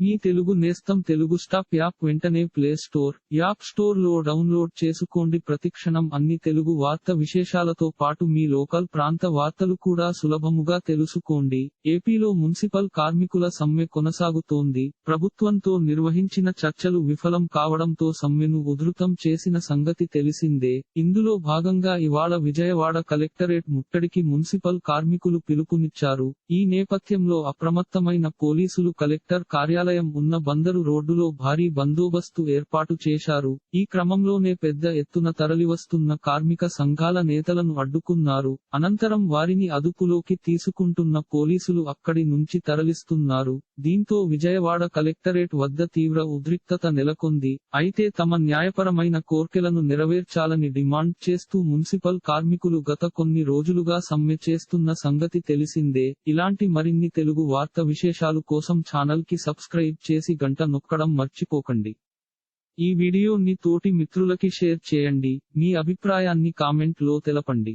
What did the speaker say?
మీ తెలుగు నేస్తం Telugu stop app వెంటనే play store app స్టోర్లో డౌన్లోడ్ చేసుకోండి. ప్రతిక్షణం అన్ని తెలుగు వార్త విశేషాలతో పాటు మీ లోకల్ ప్రాంత వార్తలు కూడా సులభముగా తెలుసుకోండి. ఏపీలో మున్సిపల్ కార్మికుల సమ్మె కొనసాగుతోంది. ప్రభుత్వంతో నిర్వహించిన చర్చలు విఫలం కావడంతో సమ్మెను ఉధృతం చేసిన సంగతి తెలిసిందే. ఇందులో భాగంగా ఇవాళ విజయవాడ కలెక్టరేట్ ముట్టడికి మున్సిపల్ కార్మికులు పిలుపునిచ్చారు. ఈ నేపథ్యంలో అప్రమత్తమైన పోలీసులు కలెక్టర్ కార్యాలయం ఉన్న బందరు రోడ్డులో భారీ బందోబస్తు ఏర్పాటు చేశారు. ఈ క్రమంలోనే పెద్ద ఎత్తున తరలివస్తున్న కార్మిక సంఘాల నేతలను అడ్డుకున్నారు. అనంతరం వారిని అదుపులోకి తీసుకుంటున్న పోలీసులు అక్కడి నుంచి తరలిస్తున్నారు. దీంతో విజయవాడ కలెక్టరేట్ వద్ద తీవ్ర ఉద్రిక్తత నెలకొంది. అయితే తమ న్యాయపరమైన కోర్కెలను నెరవేర్చాలని డిమాండ్ చేస్తూ మున్సిపల్ కార్మికులు గత కొన్ని రోజులుగా సమ్మె చేస్తున్న సంగతి తెలిసిందే. ఇలాంటి మరిన్ని తెలుగు వార్త విశేషాలు కోసం ఛానల్కి సబ్స్క్రైబ్ చేసి గంట నొక్కడం మర్చిపోకండి. ఈ వీడియోని తోటి మిత్రులకి షేర్ చేయండి. మీ అభిప్రాయాన్ని కామెంట్లో తెలపండి.